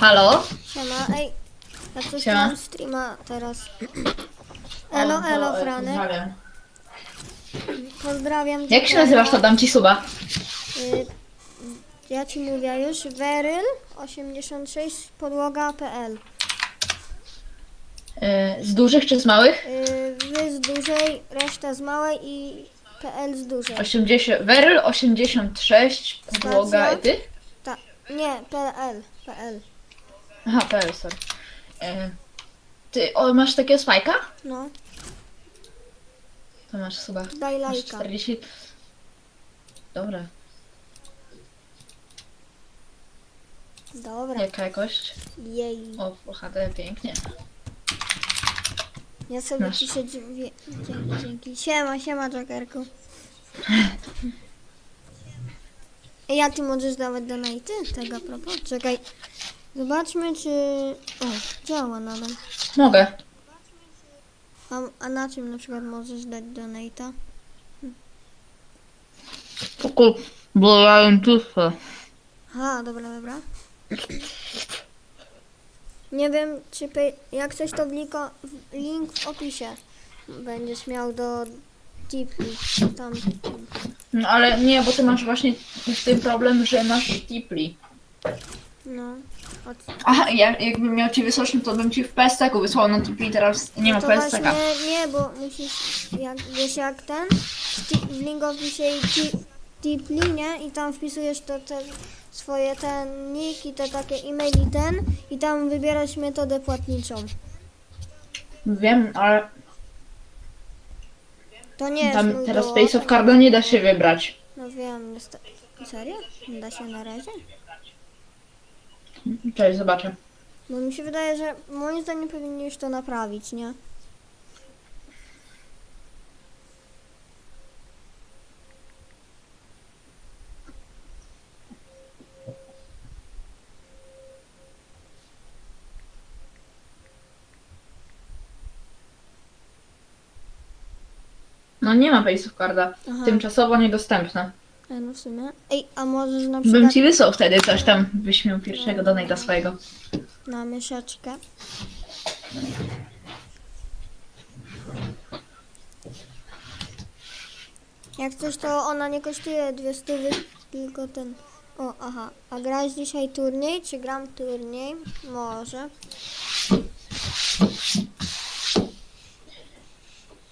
Halo? Siema, ej. Ja coś Siema. mam streama teraz. Elo, elo, e, Franek. pozdrawiam. Pozdrawiam cię. Jak się nazywasz, to dam ci suba. Y, Ja ci mówię już. Weryl 86 podłoga.pl E, Z dużych czy z małych? y, Wy z dużej, reszta z małej i PL z dużej. 80, Weryl 86, podłoga i ty? Ta, nie, PL. PL. Aha, PL, sorry. E, Ty o, masz takiego spajka? No, To masz suba. daj Masz lajka. 40. Dobra, Dobra. jaka jakość? Jej. O, HD, pięknie. Ja sobie Masz. piszę dźwię- dzięki, dzięki. Siema, siema, Jokerku. Ej, a ty możesz dawać donaty? Tego a propos? Czekaj. Zobaczmy, czy... O, działa nadal. Mogę. A, a na czym na przykład możesz dać donata? Pokój, bo ja jem tufę. Aha, dobra, dobra. Nie wiem, czy pay... jak coś to w liko... w link w opisie będziesz miał do Tipeee. Tam. No ale nie, bo ty masz właśnie z tym problem, że masz tipli. No. Aha, ja, jakbym miał ci wysłać, no to bym ci w PSTK-u wysłał na tipli, teraz nie ma No to PSTK. właśnie nie, bo musisz, jak, wiesz jak ten, w link i ti- tipli, nie? I tam wpisujesz to, te swoje ten nick i te takie e-mail i ten i tam wybierasz metodę płatniczą. Wiem, ale To nie jest tam mój teraz. Space of Carda nie da się wybrać. No wiem, jest... serio? Nie da się na razie? Cześć, zobaczę. Bo mi się wydaje, że moim zdaniem powinni już to naprawić, nie? No nie ma Space of Carda. Aha. Tymczasowo niedostępne. E, No w sumie. Ej, a możesz na Bym przykład ci wysłał wtedy coś tam, byś miał pierwszego donata swojego. na myszeczkę. Jak coś, to ona nie kosztuje dwie stówy, tylko ten... O, aha. A grasz dzisiaj turniej? Czy gram turniej? Może.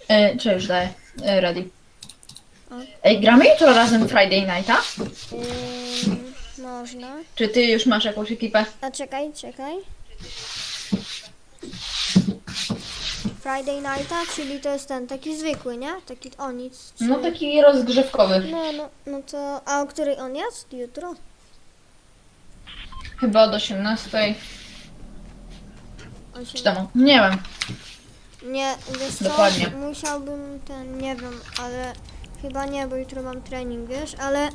E, czy już daję? E, ready. Ej, gramy jutro razem Friday Nighta? Ym, można. Czy ty już masz jakąś ekipę? A czekaj, czekaj. Friday Nighta, czyli to jest ten taki zwykły, nie? Taki o nic. Czy... No taki rozgrzewkowy. No, no, no to. A o której on jest? Jutro? Chyba od 18. On się... Czy tam? Nie wiem. Nie, wiesz co? Dokładnie. Musiałbym ten, nie wiem, ale chyba nie, bo jutro mam trening, wiesz, ale y,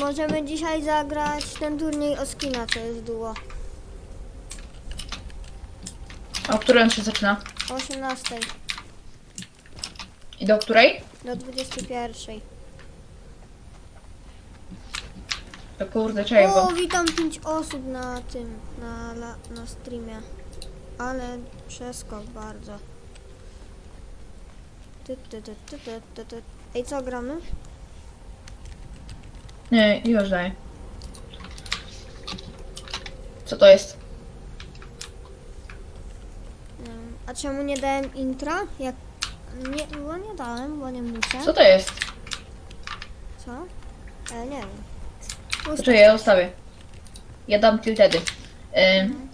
możemy dzisiaj zagrać ten turniej o skina, co jest duo. O której on się zaczyna? O 18 I do której? do 21. To kurde, czekaj, O, bo... witam 5 osób na tym, na, la, na streamie. Ale przeskok bardzo. Ty, ty, ty, ty, ty, ty, ty. Ej, co gramy? Nie, już daję. Co to jest? Nie wiem. A czemu nie dałem intra? Jak... Nie, bo nie dałem, bo nie muszę. Co to jest? Co? E, nie wiem. Ustaw. ja ustawię. Ja dam ty wtedy. Ym.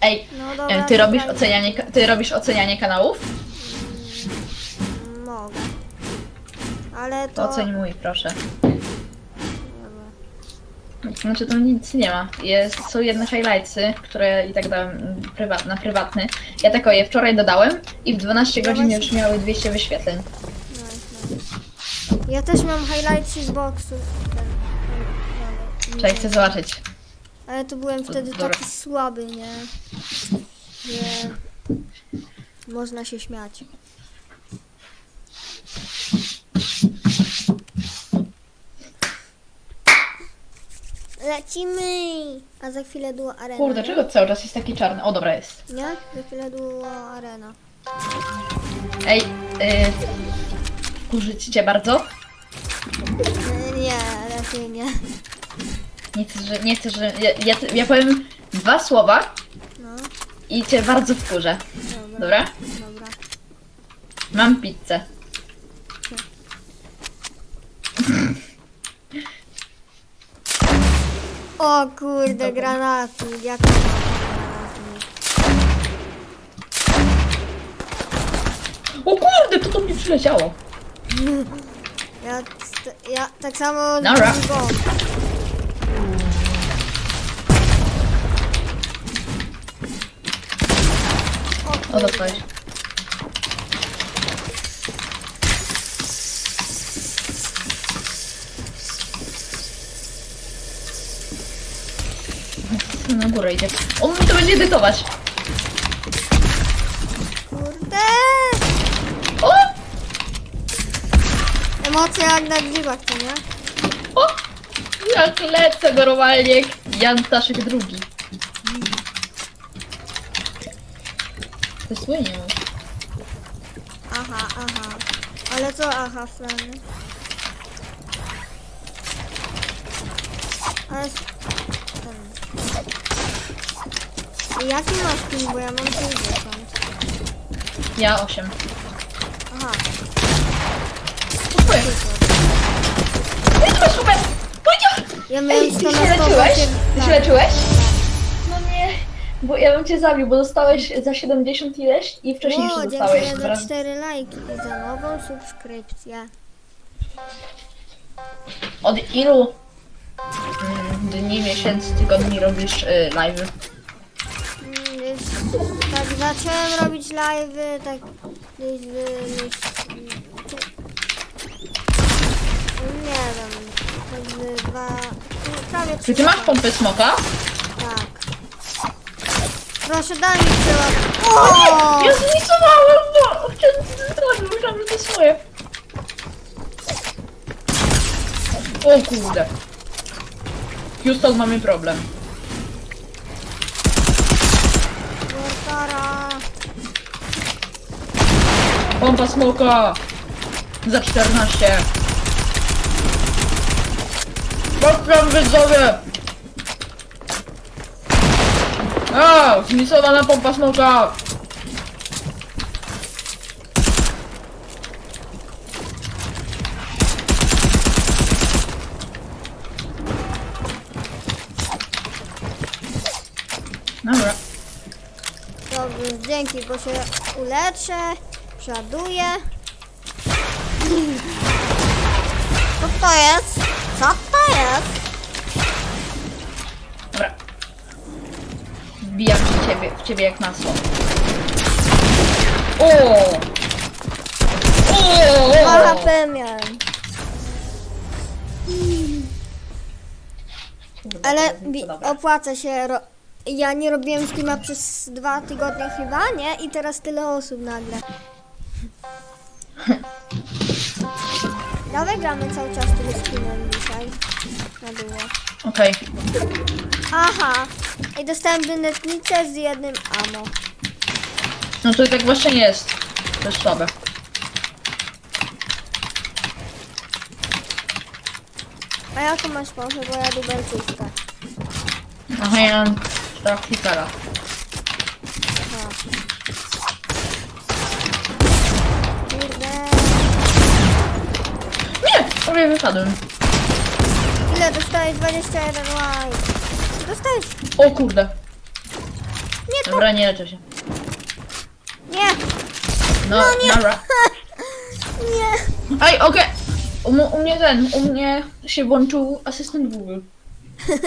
Ej, No em, dobra. ty robisz ocenianie, ka- ty robisz ocenianie kanałów? Mogę. Ale To to... oceń mój, proszę. Znaczy to nic nie ma. Jest, są jedne highlightsy, które i tak dałem mm, prywat, na prywatny. Ja tylko je wczoraj dodałem i w 12 godzin już miały 200 wyświetleń. Nice. Ja też mam highlights z ale, Czekaj, chcę zobaczyć. ale to byłem wtedy Dobra. taki słaby, nie? Że można się śmiać. Lecimy! A za chwilę duo arena. Kurde, czego cały czas jest taki czarny? O, dobra jest. Nie? Za chwilę duo arena. Ej, yy, kurzyć cię bardzo? E, Nie, lepiej nie. Nie chcę, że, nie chcę, że, ja, ja, ja powiem dwa słowa No, i cię bardzo wkurzę. dobra. Dobra? Dobra. Mam pizzę. O kurde, granatnik. Jak to granatnik? O kurde, to do mnie przyleciało. Ja, ja tak samo Dobra. z bomb. O, dostałeś. Na górę idzie. On mi to będzie edytować. Kurde! O! Emocje jak na grzybach, to nie? O! Jak lecę normalnie jak Jan Staszek drugi. To słynie. Aha, aha. Ale co aha, Frany? Ale... s- Ten. Jaki masz ping, bo ja mam 50. Ja 8. Aha, twoje. Nie, to masz super! Powiedział! ja miałem Ej, ty 100 się na 100. leczyłeś? Ty się Tak. leczyłeś? No nie, bo ja bym cię zabił, bo dostałeś za 70 ileś i wcześniej O, już dostałeś. dziękuję za Zaraz- 4 lajki i za nową subskrypcję. Od ilu mm, dni, miesięcy, tygodni robisz y, live? Tak zacząłem robić live'y, tak gdzieś. Nie wiem, tak z dwa... Prawie Czy ty masz pompę smoka? Tak. Proszę daj mi przełap. O! Ja zmisowałem, bo chciałem zdecydować, bo myślałam, że to jest moje. O kurde. Houston, mamy problem. Pompa smoka! Za 14. Popraw widzowie! A, zmisowana pompa smoka! Dobra. Dobrze, dzięki, bo się uleczę. Przeładuję. Co to jest? Co to jest? Dobra. Wbijam w ciebie, w ciebie jak masło. O! O! Dwa HP miałem. Kurde, Ale opłaca się. Ro- ja nie robiłem streama przez dwa tygodnie chyba, nie? I teraz tyle osób nagle. Dawaj gramy cały czas tym skinem dzisiaj. Na długo. Okej. Aha. I dostałem brunetnicę z jednym ammo. No to tak właśnie nie jest. To jest słabe. A jaką masz pompę, bo ja dubeltówkę. Aha, ja mam trafikara. Aha. Kurde. Nie! Prawie wypadłem. Ile dostałeś? 21 łaj. Dostałeś? O kurde. Nie, to Dobra, nie leczę się. nie. No, No nie. dobra. Nie. Ej, okej. U, m- u mnie ten, u mnie się włączył asystent Google.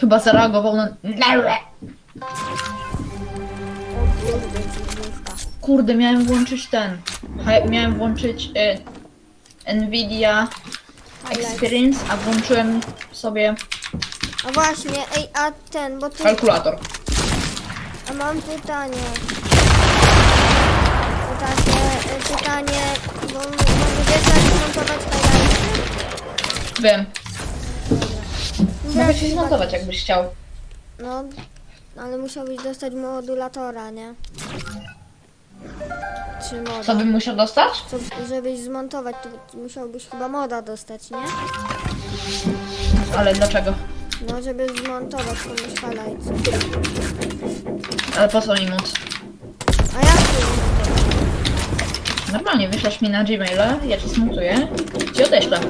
Chyba zareagował na... O kurde, dziwniówka. Kurde, miałem włączyć ten. Miałem włączyć y, Nvidia Experience, a włączyłem sobie A właśnie, ej, a ten, bo ty... kalkulator. A mam pytanie. Bo takie y, pytanie, bo wiesz jak zmontować highlighty? Wiem. Mogę chyba- zmontować, jakbyś chciał. No, ale musiałbyś dostać modulatora, nie? Czy moda? Co bym musiał dostać? Co, żebyś zmontować, to musiałbyś chyba moda dostać, nie? Ale dlaczego? No, żeby zmontować komuś highlights. Ale po co mi móc? A jak ty Normalnie wyślesz mi na Gmaila, ja ci smontuję i ci odeślę.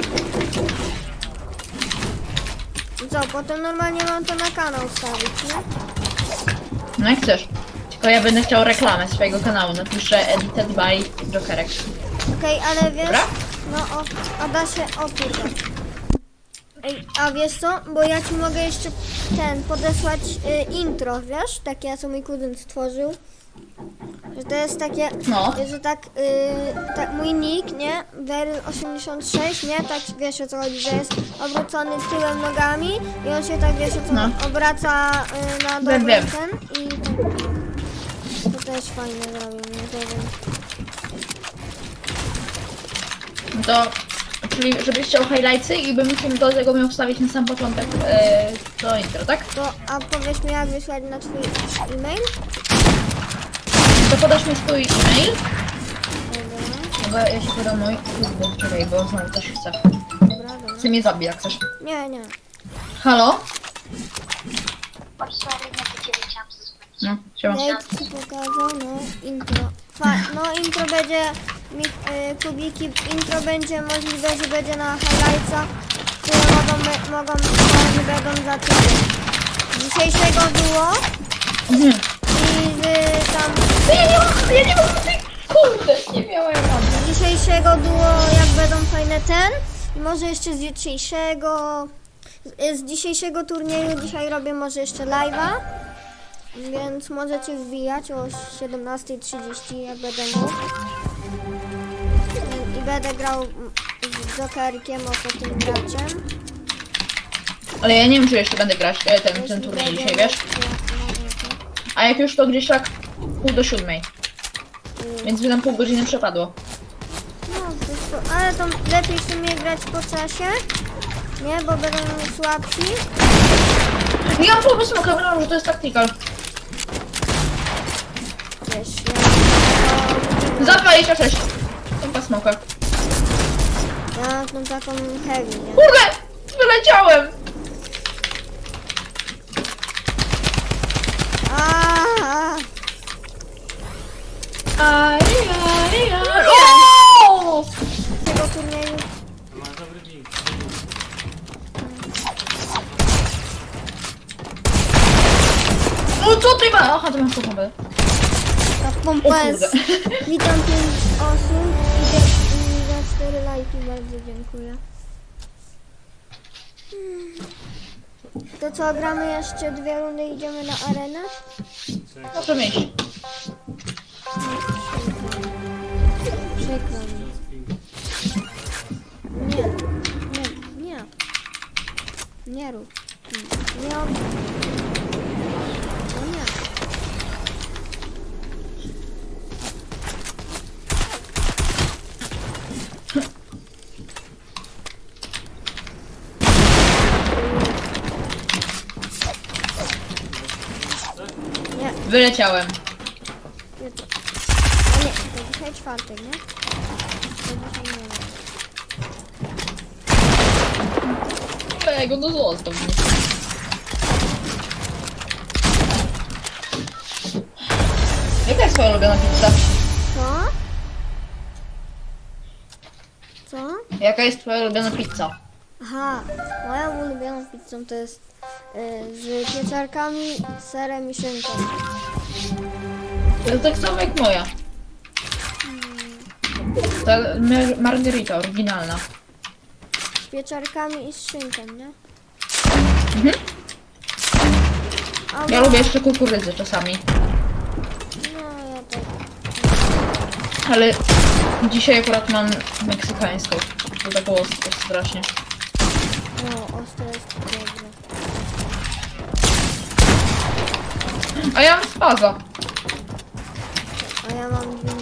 I co, potem normalnie mam to na kanał wstawić, nie? No jak chcesz. Tylko ja będę chciał reklamę swojego kanału. Napiszę edited by Jokerek. Okej, ale wiesz... Dobra? No, o, a da się... O kurde. Ej, a wiesz co? Bo ja ci mogę jeszcze ten, podesłać y, intro, wiesz? Takie, co mój kuzyn stworzył. Że to jest takie, No. że tak, y, tak mój nick, nie? Beryl86, nie? Tak wiesz o co chodzi, że jest obrócony tyłem nogami i on się tak wiesz o co No. obraca y, na Wiem, wiem. ten i tak, to też fajnie zrobił, nie? To wiem. No to, czyli żebyś chciał highlightsy i bym się do tego miał wstawić na sam początek e, to intro, tak? To, a powiedz mi jak wysłać na twój e-mail? To podasz mi swój e-mail. Dobra, Chyba ja się podam mój. Kurde, czekaj, bo znowu coś chcę. dobra, dobra. Chcę mnie zabić jak chcesz. Nie, nie. Halo? Sorry, nie zrobić. No, siema. Nate ci pokazał, no, intro. Fa no, intro będzie, mi, y, kubiki, intro będzie możliwe, że będzie na highlightsach, które mogą, be, mogą, oni będą za tydzień. Dzisiejszego duo Mhm. i z tam, Ja nie mam, ja nie mam, kurde, nie miałem rady. z dzisiejszego duo jak będą fajne ten i może jeszcze z jutrzejszego, z, z dzisiejszego turnieju dzisiaj robię może jeszcze live'a. Więc możecie wbijać o 17.30 jak będę mógł. I będę grał z Jokerkiem, oto tym graczem. Ale ja nie wiem, czy jeszcze będę grać e, ten, ten turniej dzisiaj, wiesz? to- A jak już to gdzieś tak pół do siódmej. y, Więc by nam pół godziny przepadło. No, to, to, ale to lepiej w sumie grać po czasie. Nie, bo będą słabsi. Ja mam pomysł, myślałam, że to jest tactical. Wiesz, ja, Za 26. Tempa smoka. ja mam tą taką heavy, nie? Kurde! Wyleciałem! Aaaa! Ajajaj. O! Tego turnieju No co ty ma? Aha, to masz pochowę. Pompa jest Witam 5 osób i, dzie- i za 4 lajki bardzo dziękuję. To co, gramy jeszcze dwie rundy i idziemy na arenę? Możemy iść. Przykro mi. Nie, nie, nie. Nie rób. Nie od... No nie. Nie, Wyleciałem. nie to. A nie, to dzisiaj czwartek, nie? To dzisiaj nie Ego, no zostaw mnie. Jaka jest twoja ulubiona pizza? Co? Co? Jaka jest twoja ulubiona pizza? Aha, moją ulubioną pizzą to jest z pieczarkami, serem i szynką. To jest tak samo jak moja. Ta mar- margarita oryginalna. Z pieczarkami i z szynką, nie? Mhm. Ja lubię jeszcze kukurydzę czasami. No, ja tak. Ale dzisiaj akurat mam meksykańską. To tak ostro strasznie. No, ostre jest. A ja mam spaza. A ja mam winę.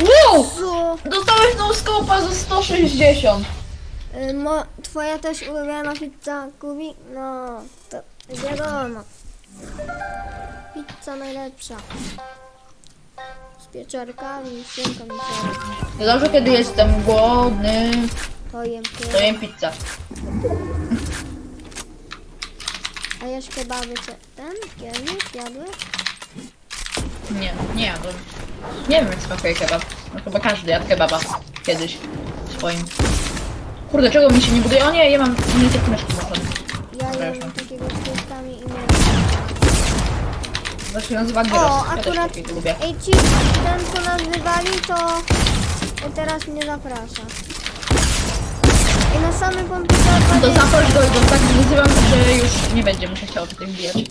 Wow! Zu, Dostałeś noskopa za 160. Y, mo, twoja też ulubiona pizza Kubi? No, to wiadomo. Pizza najlepsza. Z pieczarkami, z i. Ja zawsze kiedy jestem głodny, to jem to. to jem pizzę. A jesz kebaby ce- ten? Kiedyś jadłeś? Nie, nie jadłem. Nie wiem jak smakuje kebab. No chyba każdy jadł kebaba. Kiedyś. Swoim. Kurde, czego mi się nie buduje? O nie, ja mam nie takie myszki. Ja Dobra, jem mam. takiego z tostami i. To się nazywa O, gyros. Ja też akurat takiego lubię. Ej, ci, ten co nas wywali, to teraz mnie zaprasza. I na samym komputerze No To zaproś go, bo tak nazywam, że już nie będzie mu się tutaj wbijać. Ej,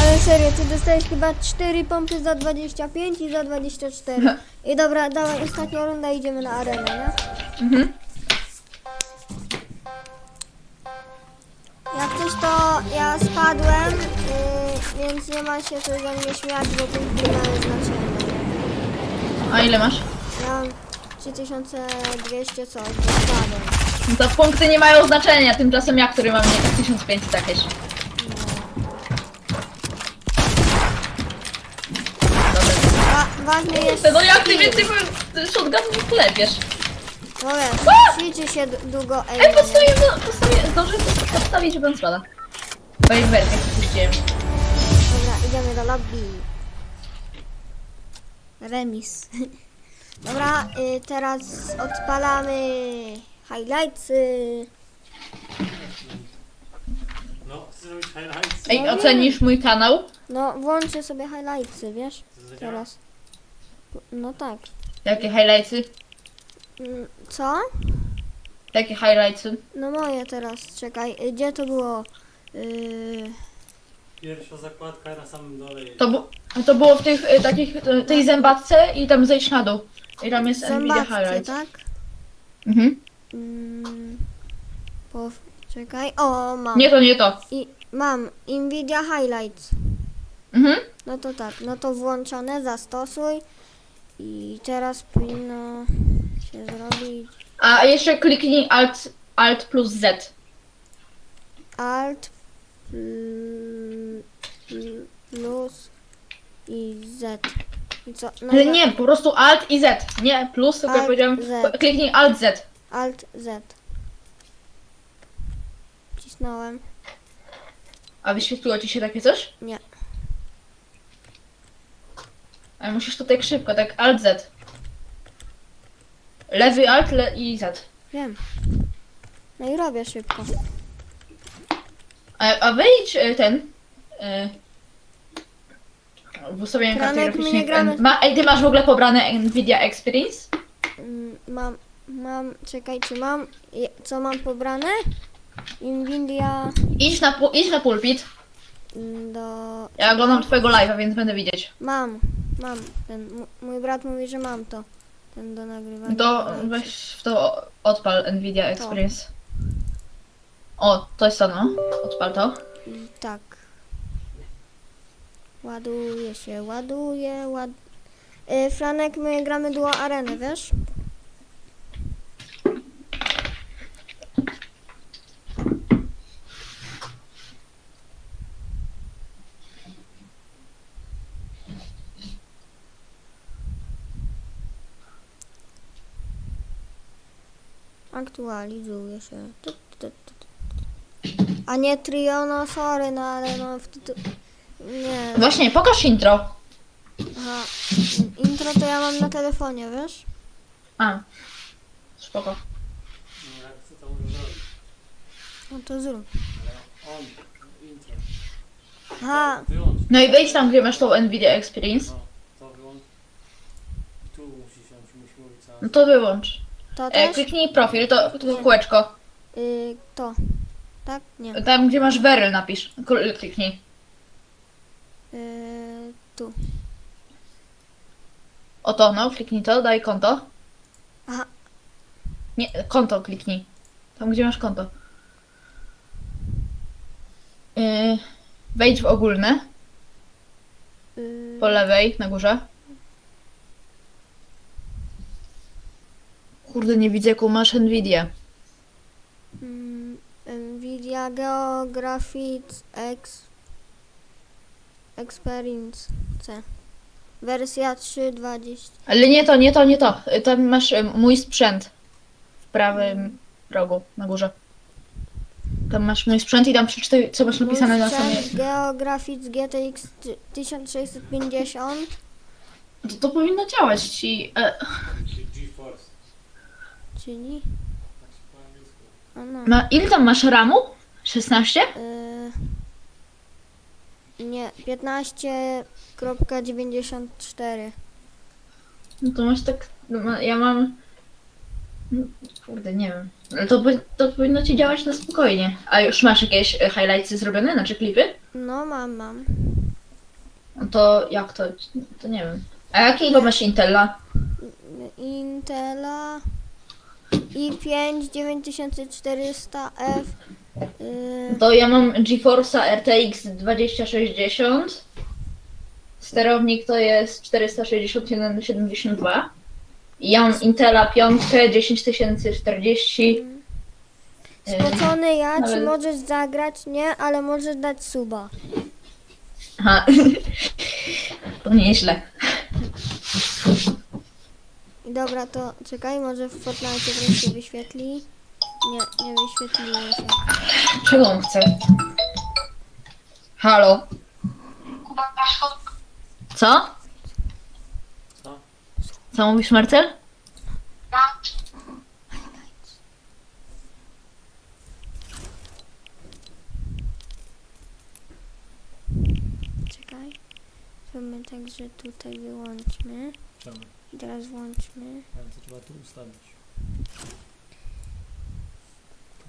ale serio, ty dostajesz chyba 4 pompy za 25 i za 24. I dobra, dawaj, ostatnia runda, idziemy na arenę, nie? Mhm. Jak coś to ja spadłem, yy, więc nie ma się ze mnie śmiać, bo punkty nie mają znaczenia. A ile masz? Ja mam 3200 coś, bo spadłem. No to punkty nie mają znaczenia, tymczasem ja, który mam nie tak 1500 jakieś. Dobra. Wa ważny jest No jak ty więcej shotgunów klepiesz? No wiesz, ćwiczy się długo Ej, aim, nie? postawię, postawię, zdążę postawić, żeby on spada. Fajerwerkę ci puściłem. Dobra, idziemy do lobby. Remis. Dobra, y, teraz odpalamy highlightsy. No, chcę zrobić highlights. Ej, ocenisz mój kanał? No, włączę sobie highlightsy, wiesz? Teraz. No tak. Jakie highlightsy? Mm, Co? Jakie highlightsy? No moje teraz, czekaj. y, Gdzie to było? Yy, Pierwsza zakładka na samym dole. To, bu- to było w tych y, takich, y, tej zębatce i tam zejść na dół. I tam jest Nvidia zębatce, Highlights. tak? Mhm. Mm, po, czekaj. O, mam. Nie to, nie to. I mam Nvidia Highlights. Mhm. No to tak, no to włączone, zastosuj. I teraz powinno się zrobić A jeszcze kliknij Alt, Alt plus Z. Alt pl- pl- plus i Z. I co? No Ale nie, po prostu Alt i Z. Nie plus, tylko ja Alt, powiedziałem Z. kliknij Alt Z. Alt Z. Wcisnąłem. A wyświetliło ci się takie coś? Nie. Ale musisz to tak szybko, tak Alt Z. Lewy Alt le i Z. Wiem. No i robię szybko. A, a wejdź y, ten. Y, w ustawieniu karty nie graficznej. gramy- w N- Ma, ej, ty masz w ogóle pobrane Nvidia Experience? Mm, Mam, mam, czekaj, czy mam, je- co mam pobrane? Nvidia Idź na, pu- idź na pulpit. mm, do Ja oglądam twojego live'a, więc będę widzieć. Mam, mam. Ten, m- mój brat mówi, że mam to. Ten do nagrywania. To weź w to odpal Nvidia Experience. O, to jest to no. Odpal to. Tak. Ładuje się, ładuje, ład... Y, Franek, my gramy duo arenę, wiesz? Aktualizuje się. A nie trio, no sorry, no ale no. Nie. Właśnie, pokaż intro. Aha. Intro to ja mam na telefonie, wiesz? A. Spoko. No, jak chcę to może zrobić. No to zrób. On, intro. Aha. Wyłącz. No i wejdź tam, gdzie masz tą Nvidia Experience. No, to wyłącz. I tu musi się, musi mówić No to wyłącz. To E, też? kliknij profil, to, to kółeczko. Y, to. Tak? Nie. Tam, gdzie masz Veryl napisz. Kl- Kliknij. Tu. O to, no, kliknij to, daj konto. Aha. Nie, konto kliknij. Tam, gdzie masz konto. Yy, wejdź w ogólne, Y, po lewej, na górze. Kurde, nie widzę jaką masz Nvidia. Mm, Nvidia Geographics X Experience C. Wersja 3.20. Ale nie to, nie to, nie to. Tam masz y, mój sprzęt. W prawym rogu, na górze. Tam masz mój sprzęt i tam przeczytaj, co masz napisane na samej... Sprzęt Geographics GTX 1650. To, to powinno działać ci. E, GeForce. Czyli? Tak się po angielsku. A no. ma, ile tam masz ramu? 16? Y, nie, 15.94. No to masz tak. no ma- Ja mam. no, Kurde, nie wiem. Ale to, to powinno ci działać na spokojnie. A już masz jakieś e, highlightsy zrobione, znaczy klipy? No mam, mam. No to jak to? To nie wiem. A jakiego masz Intela? Intela i5 9400F. Y, To ja mam GeForce'a RTX 2060. Sterownik to jest 46172. I ja mam Intela 5 10040. Spocony ja, ale- możesz zagrać? Nie, ale możesz dać suba. Aha. To nieźle. Dobra, to czekaj, może w Fortnite wreszcie się wyświetli. Nie, nie wyświetliło się. Czego on chce? Halo? Co? Co? Co mówisz, Marcel? Czekaj. Zróbmy tak, że tutaj wyłączmy. Czemu? I teraz włączmy. Ale to trzeba tu ustawić.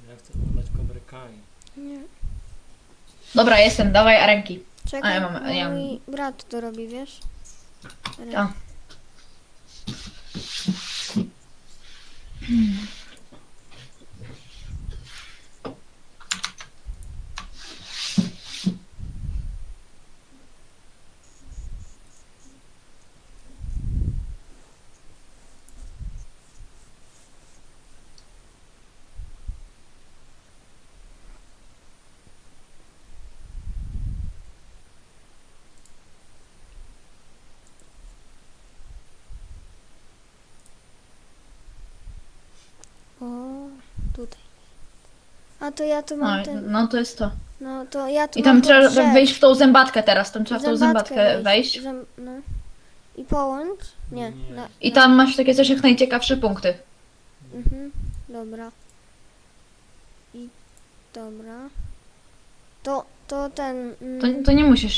Ja chcę oglądać Cobra Kai. Nie. Dobra, jestem, dawaj arenki. Czekaj, A, ja mam- ja mam- mój brat to robi, wiesz? A. O, tutaj. A to ja tu No, mam ten. no to jest to. No to ja tu I mam tam trzeba wejść w tą zębatkę teraz, tam trzeba w tą Zębatkę zębatkę wejść. Zęb- no. I połącz? Nie. Nie. Na, I na- tam masz takie coś jak najciekawsze punkty. Mhm, dobra. I dobra. To, to ten. mm, To, to nie musisz